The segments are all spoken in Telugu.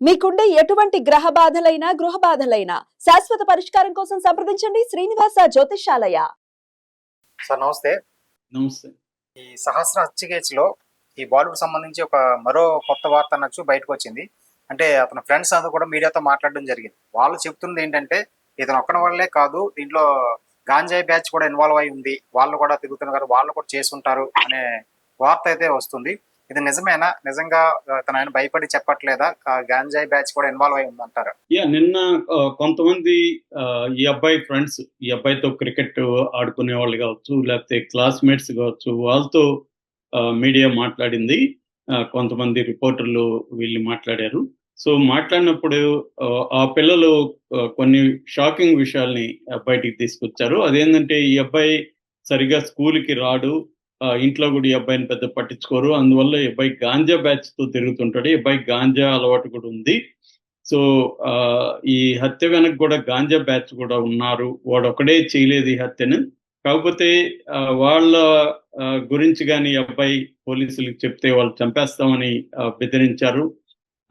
మీకుండే ఎటువంటి గ్రహ బాధలైనా గృహ బాధలైనా శాశ్వత పరిష్కారం కోసం సంప్రదించండి శ్రీనివాస జ్యోతిషాలయ సార్ నమస్తే. నమస్తే. ఈ సహస్ర హత్య లో ఈ బాలీవుడ్ సంబంధించి ఒక మరో కొత్త వార్త అనొచ్చు బయటకు వచ్చింది అంటే అతని ఫ్రెండ్స్ అందరూ కూడా మీడియాతో మాట్లాడడం జరిగింది. వాళ్ళు చెప్తున్నది ఏంటంటే ఇతను ఒక్కడి వల్లే కాదు దీంట్లో గాంజాయి బ్యాచ్ కూడా ఇన్వాల్వ్ అయి ఉంది. వాళ్ళు కూడా తిరుగుతున్నారు వాళ్ళు కూడా చేసుంటారు అనే వార్త అయితే వస్తుంది. ఇది నిజమేనా? నిజంగా తన ఆయన భయపడి చెప్పట్లేదా? గాంజాయ్ గాంజాయి బ్యాచ్ కూడా ఇన్వాల్వ్ అయి ఉందంటారు. యా నిన్న కొంతమంది ఆ, ఈ అబ్బాయి ఫ్రెండ్స్ ఈ అబ్బాయితో క్రికెట్ ఆడుకునే వాళ్ళు కావచ్చు లేకపోతే క్లాస్మేట్స్ కావచ్చు వాళ్ళతో మీడియా మాట్లాడింది. ఆ, కొంతమంది రిపోర్టర్లు వీళ్ళు మాట్లాడారు. సో మాట్లాడినప్పుడు ఆ, పిల్లలు కొన్ని షాకింగ్ విషయాల్ని ఆ, బయటికి తీసుకొచ్చారు. అదేంటంటే ఈ అబ్బాయి సరిగా స్కూల్కి రాడు. ఇంట్లో కూడా ఈ అబ్బాయిని పెద్ద పట్టించుకోరు. అందువల్ల ఈ అబ్బాయి గాంజా బ్యాచ్తో తిరుగుతుంటాడు. ఈ అబ్బాయి గాంజా అలవాటు కూడా ఉంది. సో ఆ, ఈ హత్య వెనక కూడా గాంజా బ్యాచ్ కూడా ఉన్నారు. వాడు ఒకడే చేయలేదు ఈ హత్యను. కాకపోతే ఆ, వాళ్ళ ఆ, గురించి కానీ అబ్బాయి పోలీసులకు చెప్తే వాళ్ళు చంపేస్తామని బెదిరించారు.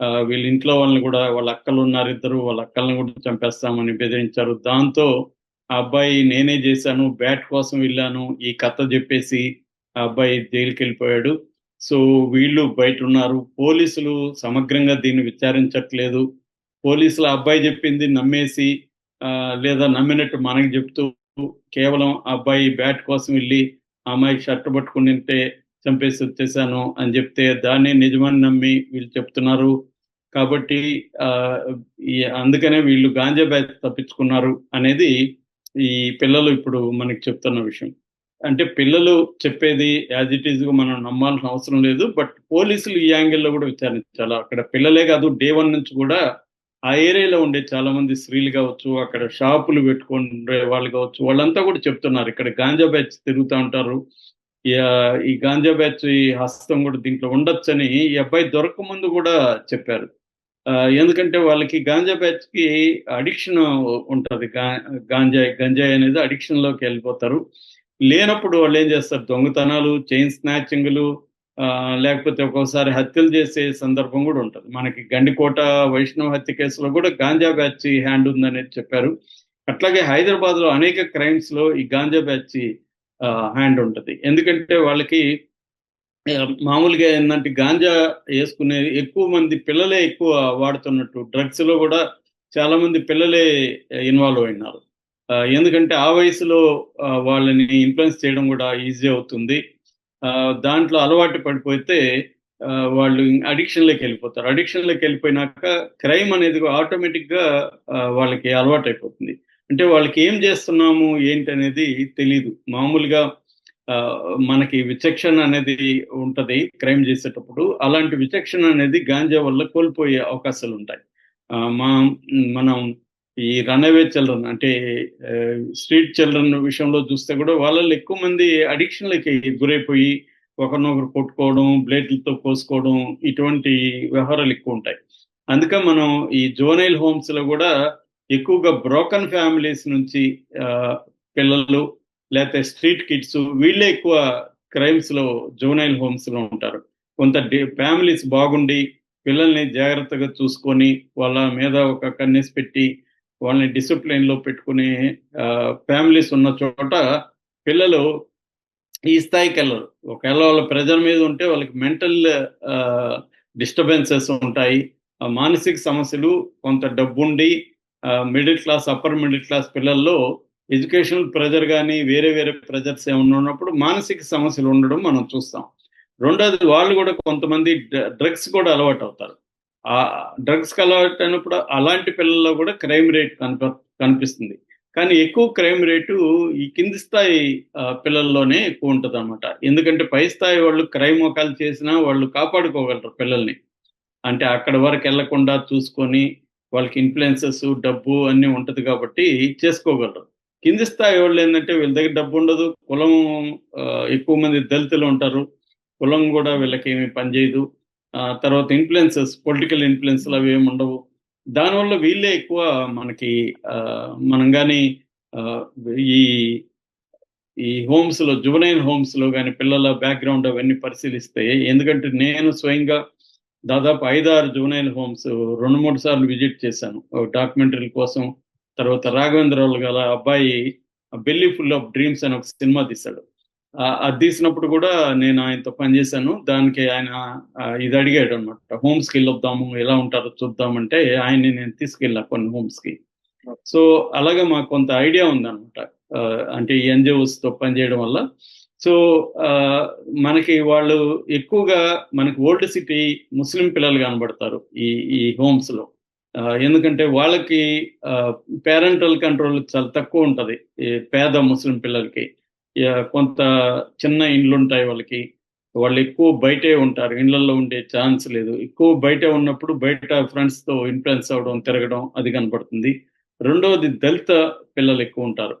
ఆ, వీళ్ళ ఇంట్లో వాళ్ళని కూడా వాళ్ళ అక్కలు ఉన్నారు ఇద్దరు. వాళ్ళ అక్కల్ని కూడా చంపేస్తామని బెదిరించారు. దాంతో ఆ అబ్బాయి నేనే చేశాను బ్యాట్ కోసం వెళ్ళాను ఈ కథ చెప్పేసి ఆ అబ్బాయి జైలుకి వెళ్ళిపోయాడు సో వీళ్ళు బయట ఉన్నారు పోలీసులు సమగ్రంగా దీన్ని విచారించట్లేదు. పోలీసులు ఆ అబ్బాయి చెప్పింది నమ్మేసి ఆ, లేదా నమ్మినట్టు మనకి చెప్తూ కేవలం ఆ అబ్బాయి బ్యాట్ కోసం వెళ్ళి ఆ అమ్మాయి షర్ట్ పట్టుకుని ఉంటే చంపేసి వచ్చేసాను అని చెప్తే దాన్ని నిజమని నమ్మి వీళ్ళు చెప్తున్నారు. కాబట్టి ఆ, అందుకనే వీళ్ళు గాంజా బ్యాచ్ తప్పించుకున్నారు అనేది ఈ పిల్లలు ఇప్పుడు మనకి చెప్తున్న విషయం. అంటే పిల్లలు చెప్పేది యాజ్ ఇట్ ఈజ్గా మనం నమ్మాల్సిన అవసరం లేదు బట్ పోలీసులు ఈ యాంగిల్లో కూడా విచారించాలి అక్కడ పిల్లలే కాదు డే వన్ నుంచి కూడా ఆ ఏరియాలో ఉండే చాలా మంది స్త్రీలు కావచ్చు అక్కడ షాపులు పెట్టుకునే వాళ్ళు కావచ్చు వాళ్ళంతా కూడా చెప్తున్నారు. ఇక్కడ గాంజా బ్యాచ్ తిరుగుతూ ఉంటారు. ఈ, ఈ గాంజా బ్యాచ్ ఈ హస్తం కూడా దీంట్లో ఉండొచ్చని ఈ అబ్బాయి దొరక ముందు కూడా చెప్పారు. ఆ, ఎందుకంటే వాళ్ళకి గాంజా బ్యాచ్కి అడిక్షన్ ఉంటది. గాంజాయి గంజాయి అనేది అడిక్షన్లోకి వెళ్ళిపోతారు. లేనప్పుడు వాళ్ళు ఏం చేస్తారు? దొంగతనాలు చైన్ స్నాచింగ్లు ఆ, లేకపోతే ఒక్కోసారి హత్యలు చేసే సందర్భం కూడా ఉంటుంది. మనకి గండికోట వైష్ణవ హత్య కేసులో కూడా గాంజా బ్యాచ్ హ్యాండ్ ఉందనేది చెప్పారు. అట్లాగే హైదరాబాద్లో అనేక క్రైమ్స్లో ఈ గాంజా బ్యాచ్ హ్యాండ్ ఉంటుంది. ఎందుకంటే వాళ్ళకి మామూలుగా ఏంటంటే గాంజా వేసుకునే ఎక్కువ మంది పిల్లలే ఎక్కువ వాడుతున్నట్టు డ్రగ్స్లో కూడా చాలా మంది పిల్లలే ఇన్వాల్వ్ అయినారు. ఎందుకంటే ఆ వయసులో వాళ్ళని ఇన్ఫ్లుయెన్స్ చేయడం కూడా ఈజీ అవుతుంది. ఆ, దాంట్లో అలవాటు పడిపోతే ఆ, వాళ్ళు అడిక్షన్లోకి వెళ్ళిపోతారు. అడిక్షన్లోకి వెళ్ళిపోయినాక క్రైమ్ అనేది ఆటోమేటిక్గా వాళ్ళకి అలవాటు అయిపోతుంది. అంటే వాళ్ళకి ఏం చేస్తున్నాము ఏంటి అనేది తెలియదు మామూలుగా ఆ, మనకి విచక్షణ అనేది ఉంటది క్రైమ్ చేసేటప్పుడు. అలాంటి విచక్షణ అనేది గాంజా వల్ల కోల్పోయే అవకాశాలు ఉంటాయి ఆ, మా మనం ఈ రన్అవే చిల్డ్రన్ అంటే స్ట్రీట్ చిల్డ్రన్ విషయంలో చూస్తే కూడా వాళ్ళలో ఎక్కువ మంది అడిక్షన్లకి గురైపోయి ఒకరినొకరు కొట్టుకోవడం బ్లేడ్లతో కోసుకోవడం ఇటువంటి వ్యవహారాలు ఎక్కువ ఉంటాయి. అందుకే మనం ఈ జోనైల్ హోమ్స్లో కూడా ఎక్కువగా బ్రోకన్ ఫ్యామిలీస్ నుంచి పిల్లలు లేకపోతే స్ట్రీట్ కిడ్స్ వీళ్ళే ఎక్కువ క్రైమ్స్లో జోనైల్ హోమ్స్లో ఉంటారు. కొంత ఫ్యామిలీస్ బాగుండి పిల్లల్ని జాగ్రత్తగా చూసుకొని వాళ్ళ మీద ఒక కన్నెస్ పెట్టి వాళ్ళని డిసిప్లిన్లో పెట్టుకునే ఫ్యామిలీస్ ఉన్న చోట పిల్లలు ఈ స్థాయికి వెళ్ళరు. ఒకవేళ వాళ్ళ ప్రెజర్ మీద ఉంటే వాళ్ళకి మెంటల్ డిస్టర్బెన్సెస్ ఉంటాయి. ఆ మానసిక సమస్యలు కొంత డబ్బుండి middle class upper middle class పిల్లల్లో ఎడ్యుకేషనల్ ప్రెజర్ కానీ వేరే వేరే ప్రెజర్స్ ఏమన్నా ఉన్నప్పుడు మానసిక సమస్యలు ఉండడం మనం చూస్తాం. రెండోది వాళ్ళు కూడా కొంతమంది డ్రగ్స్ కూడా అలవాటు అవుతారు. ఆ డ్రగ్స్కి అలవాటు అయినప్పుడు అలాంటి పిల్లల్లో కూడా క్రైమ్ రేట్ కనిప కనిపిస్తుంది. కానీ ఎక్కువ క్రైమ్ రేటు ఈ కింది స్థాయి పిల్లల్లోనే ఎక్కువ ఉంటుంది అనమాట ఎందుకంటే పై స్థాయి వాళ్ళు క్రైమ్ ఒకళ్ళు చేసినా వాళ్ళు కాపాడుకోగలరు పిల్లల్ని. అంటే అక్కడ వరకు వెళ్ళకుండా చూసుకొని వాళ్ళకి ఇన్ఫ్లుయెన్సెస్ డబ్బు అన్నీ ఉంటది కాబట్టి చేసుకోగలరు. కింది స్థాయి వాళ్ళు ఏంటంటే వీళ్ళ దగ్గర డబ్బు ఉండదు. కులం ఎక్కువ మంది దళితులు ఉంటారు. కులం కూడా వీళ్ళకి ఏమి పనిచేయదు. తర్వాత ఇన్ఫ్లుయెన్సెస్ పొలిటికల్ ఇన్ఫ్లుయెన్స్లు అవి ఏమి ఉండవు. దానివల్ల వీళ్ళే ఎక్కువ మనకి మనం కానీ ఈ ఈ హోమ్స్లో జువనైన్ హోమ్స్లో కానీ పిల్లల బ్యాక్గ్రౌండ్ అవన్నీ పరిశీలిస్తే ఎందుకంటే నేను స్వయంగా దాదాపు ఐదారు జూనైల్ హోమ్స్ రెండు మూడు సార్లు విజిట్ చేశాను. డాక్యుమెంటరీ కోసం తర్వాత రాఘవేంద్రరావు గల అబ్బాయి బెల్లీ ఫుల్ ఆఫ్ డ్రీమ్స్ అని ఒక సినిమా తీశాడు. అది తీసినప్పుడు కూడా నేను ఆయనతో పనిచేశాను దానికి ఆయన ఇది అడిగాడు అనమాట హోమ్స్కి వెళ్ళొద్దాము ఎలా ఉంటారో చూద్దామంటే ఆయన్ని నేను తీసుకెళ్ళా కొన్ని హోమ్స్కి సో అలాగే మాకు కొంత ఐడియా ఉందన్నమాట. అంటే ఈ NGOs తో పనిచేయడం వల్ల. సో మనకి వాళ్ళు ఎక్కువగా మనకి ఓల్డ్ సిటీ ముస్లిం పిల్లలు కనబడతారు ఈ ఈ హోమ్స్లో. ఆ, ఎందుకంటే వాళ్ళకి పేరెంటల్ కంట్రోల్ చాలా తక్కువ ఉంటది. పేద ముస్లిం పిల్లలకి. కొంత చిన్న ఇండ్లు ఉంటాయి వాళ్ళకి. వాళ్ళు ఎక్కువ బయటే ఉంటారు. ఇండ్లలో ఉండే ఛాన్స్ లేదు. ఎక్కువ బయటే ఉన్నప్పుడు బయట ఫ్రెండ్స్తో ఇన్ఫ్లుయెన్స్ అవ్వడం తిరగడం అది కనపడుతుంది రెండవది దళిత పిల్లలు ఎక్కువ ఉంటారు.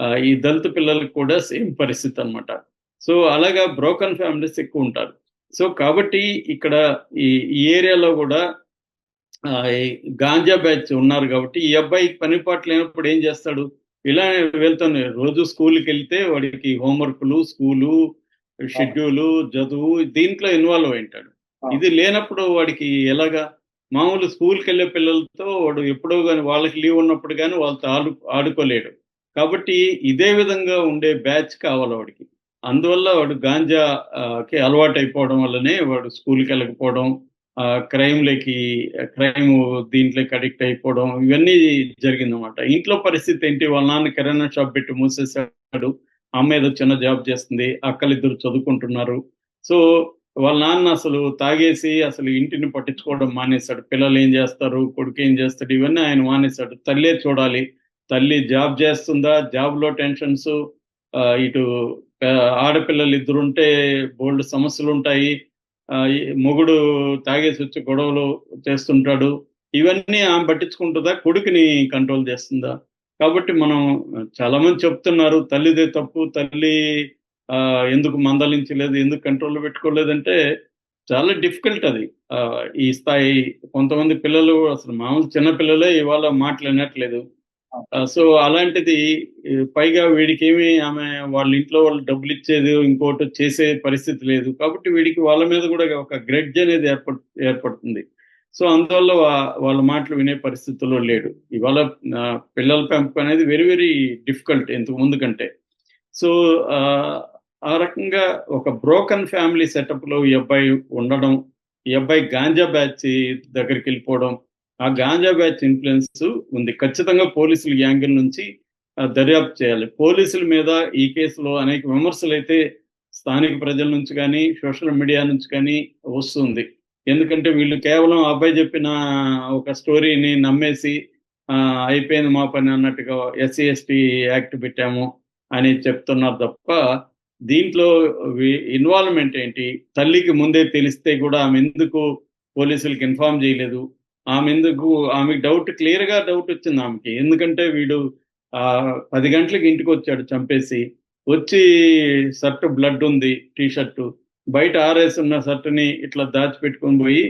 ఆ, ఈ దళిత పిల్లలకు కూడా సేమ్ పరిస్థితి అన్నమాట. సో అలాగా బ్రోకన్ ఫ్యామిలీస్ ఎక్కువ ఉంటారు. సో కాబట్టి ఇక్కడ ఈ ఏరియాలో కూడా గాంజా బ్యాచ్ ఉన్నారు కాబట్టి ఈ అబ్బాయి పని పాట లేనప్పుడు ఏం చేస్తాడు? ఇలా వెళ్తాను. రోజు స్కూల్కి వెళ్తే వాడికి హోంవర్క్లు స్కూలు షెడ్యూలు చదువు దీంట్లో ఇన్వాల్వ్ అయి ఉంటాడు ఇది లేనప్పుడు వాడికి ఎలాగా? మామూలు స్కూల్కి వెళ్ళే పిల్లలతో వాడు ఎప్పుడో కానీ వాళ్ళకి లీవ్ ఉన్నప్పుడు కానీ వాళ్ళతో ఆడు ఆడుకోలేడు. కాబట్టి ఇదే విధంగా ఉండే బ్యాచ్ కావాలి వాడికి. అందువల్ల వాడు గాంజా ఆ, కి అలవాటు అయిపోవడం వల్లనే వాడు స్కూల్కి వెళ్ళకపోవడం క్రైమ్లకి క్రైమ్ దీంట్లోకి అడిక్ట్ అయిపోవడం ఇవన్నీ జరిగిందన్నమాట. ఇంట్లో పరిస్థితి ఏంటి? వాళ్ళ నాన్న కిరాణా షాప్ పెట్టి మూసేసాడు అమ్మ ఏదో చిన్న జాబ్ చేస్తుంది. అక్కలిద్దరు చదువుకుంటున్నారు. సో వాళ్ళ నాన్న అసలు తాగేసి అసలు ఇంటిని పట్టించుకోవడం మానేశాడు. పిల్లలు ఏం చేస్తారు? కొడుకు ఏం చేస్తాడు? ఇవన్నీ ఆయన మానేశాడు. తల్లే చూడాలి. తల్లి జాబ్ చేస్తుందా? జాబ్లో టెన్షన్స్ ఇటు ఆడపిల్లలు ఇద్దరు ఉంటే బోల్డ్ సమస్యలు ఉంటాయి మొగుడు తాగేసి వచ్చి గొడవలు చేస్తుంటాడు. ఇవన్నీ ఆమె పట్టించుకుంటుందా? కొడుకుని కంట్రోల్ చేస్తుందా? కాబట్టి మనం చాలా మంది చెప్తున్నారు తల్లిదే తప్పు తల్లి ఆ, ఎందుకు మందలించలేదు ఎందుకు కంట్రోల్లో పెట్టుకోలేదంటే చాలా డిఫికల్ట్ అది. ఈ స్థాయి కొంతమంది పిల్లలు అసలు మామూలు చిన్న పిల్లలే ఇవాళ మాట్లాడినట్లేదు. సో అలాంటిది పైగా వీడికి ఏమి ఆమె వాళ్ళ ఇంట్లో వాళ్ళు డబ్బులు ఇచ్చేది ఇంకోటి చేసే పరిస్థితి లేదు. కాబట్టి వీడికి వాళ్ళ మీద కూడా ఒక గ్రెడ్జ్ అనేది ఏర్పడు ఏర్పడుతుంది. సో అందువల్ల వాళ్ళ మాటలు వినే పరిస్థితుల్లో లేడు. ఇవాళ పిల్లల పెంపకం అనేది వెరీ వెరీ డిఫికల్ట్ ఇంతకు ముందు కంటే. సో ఆ, ఆ రకంగా ఒక బ్రోకన్ ఫ్యామిలీ సెటప్లో ఈ అబ్బాయి ఉండడం ఈ అబ్బాయి గాంజా బ్యాచ్ దగ్గరికి వెళ్ళిపోవడం ఆ గాంజా బ్యాచ్ ఇన్ఫ్లుయెన్స్ ఉంది. ఖచ్చితంగా పోలీసుల యాంగిల్ నుంచి దర్యాప్తు చేయాలి. పోలీసుల మీద ఈ కేసులో అనేక విమర్శలు అయితే స్థానిక ప్రజల నుంచి కానీ సోషల్ మీడియా నుంచి కానీ వస్తుంది. ఎందుకంటే వీళ్ళు కేవలం ఆ అబ్బాయి చెప్పిన ఒక స్టోరీని నమ్మేసి అయిపోయింది మా పని అన్నట్టుగా ఎస్సీ ఎస్టీ యాక్ట్ పెట్టాము అని చెప్తున్నారు తప్ప దీంట్లో ఇన్వాల్వ్మెంట్ ఏంటి? తల్లికి ముందే తెలిస్తే కూడా ఆమె ఎందుకు పోలీసులకు ఇన్ఫార్మ్ చేయలేదు? ఆమె ఎందుకు ఆమె డౌట్ క్లియర్గా డౌట్ వచ్చింది ఆమెకి. ఎందుకంటే వీడు ఆ పది గంటలకు ఇంటికి వచ్చాడు చంపేసి. వచ్చి షర్ట్ బ్లడ్ ఉంది టీ షర్టు బయట ఆరేసున్న ఉన్న షర్ట్ని ఇట్లా దాచిపెట్టుకొని పోయి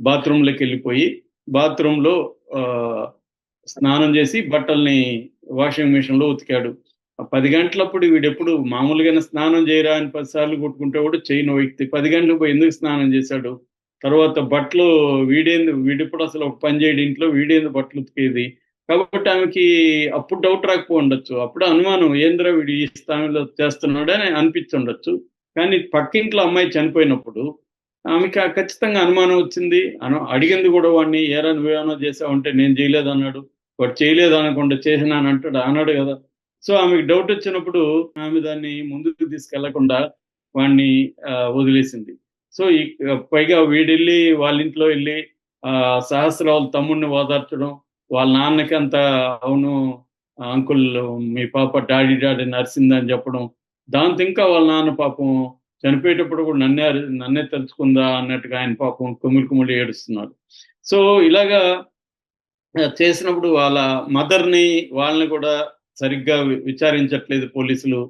బాత్రూంలోకి వెళ్ళిపోయి బాత్రూంలో ఆ స్నానం చేసి బట్టల్ని వాషింగ్ మిషన్లో ఉతికాడు. ఆ పది గంటలప్పుడు వీడెప్పుడు మామూలుగానే స్నానం చేయరా అని పదిసార్లు కొట్టుకుంటే కూడా చేయను వ్యక్తి. పది గంటలకు పోయి ఎందుకు స్నానం చేశాడు? తర్వాత బట్టలు వీడేందు వీడిప్పుడు అసలు ఒక పని చేయడు ఇంట్లో వీడేందు బట్టలు ఉతికేది? కాబట్టి ఆమెకి అప్పుడు డౌట్ రాకపో ఉండొచ్చు. అప్పుడు అనుమానం ఏంద్రా వీడు ఈ స్థానంలో చేస్తున్నాడు అని అనిపించి ఉండొచ్చు. కానీ పక్కింట్లో అమ్మాయి చనిపోయినప్పుడు ఆమెకి ఆ ఖచ్చితంగా అనుమానం వచ్చింది. అను అడిగింది కూడా వాడిని ఏరా నువ్వేమో చేసావు అంటే నేను చేయలేదు అన్నాడు. వాడు చేయలేదు అనకుండా చేసినాను అంటాడు అన్నాడు కదా. సో ఆమెకి డౌట్ వచ్చినప్పుడు ఆమె దాన్ని ముందుకు తీసుకెళ్ళకుండా వాడిని వదిలేసింది. సో ఈ పైగా వీడెళ్ళి వాళ్ళ ఇంట్లో వెళ్ళి ఆ సహస్రాల తమ్ముడిని ఓదార్చడం వాళ్ళ నాన్నకి అంత అవును అంకుల్ మీ పాప డాడీ డాడీ నరిసిందని చెప్పడం దాంతో ఇంకా వాళ్ళ నాన్న పాపం చనిపోయేటప్పుడు కూడా నన్నే నన్నే తెలుసుకుందా అన్నట్టుగా ఆయన పాపం కుమిలి కుమిలి ఏడుస్తున్నారు. సో ఇలాగా చేసినప్పుడు వాళ్ళ మదర్ని వాళ్ళని కూడా సరిగ్గా విచారించట్లేదు పోలీసులు.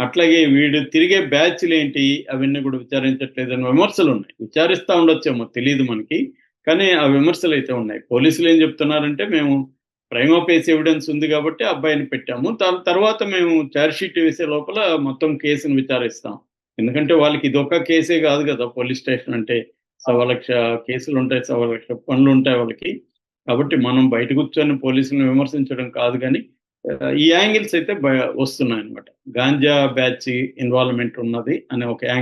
అట్లాగే వీడు తిరిగే బ్యాచ్లు ఏంటి? అవన్నీ కూడా విచారించట్లేదు విమర్శలు ఉన్నాయి. విచారిస్తూ ఉండొచ్చేమో తెలియదు మనకి కానీ ఆ విమర్శలు అయితే ఉన్నాయి. పోలీసులు ఏం చెప్తున్నారంటే మేము ప్రైమ్ ఆఫ్ ఎవిడెన్స్ ఉంది కాబట్టి అబ్బాయిని పెట్టాము. దాని తర్వాత మేము షీట్ వేసే లోపల మొత్తం కేసును విచారిస్తాం. ఎందుకంటే వాళ్ళకి ఇది ఒక కేసే కాదు కదా. పోలీస్ స్టేషన్ అంటే సవా లక్ష కేసులు ఉంటాయి సవా లక్ష పనులు ఉంటాయి వాళ్ళకి. కాబట్టి మనం బయట కూర్చొని పోలీసులను విమర్శించడం కాదు కానీ ఈ యాంగిల్స్ అయితే వస్తున్నాయి అనమాట గాంజా బ్యాచ్ ఇన్వాల్వ్మెంట్ ఉన్నది అనే ఒక యాంగిల్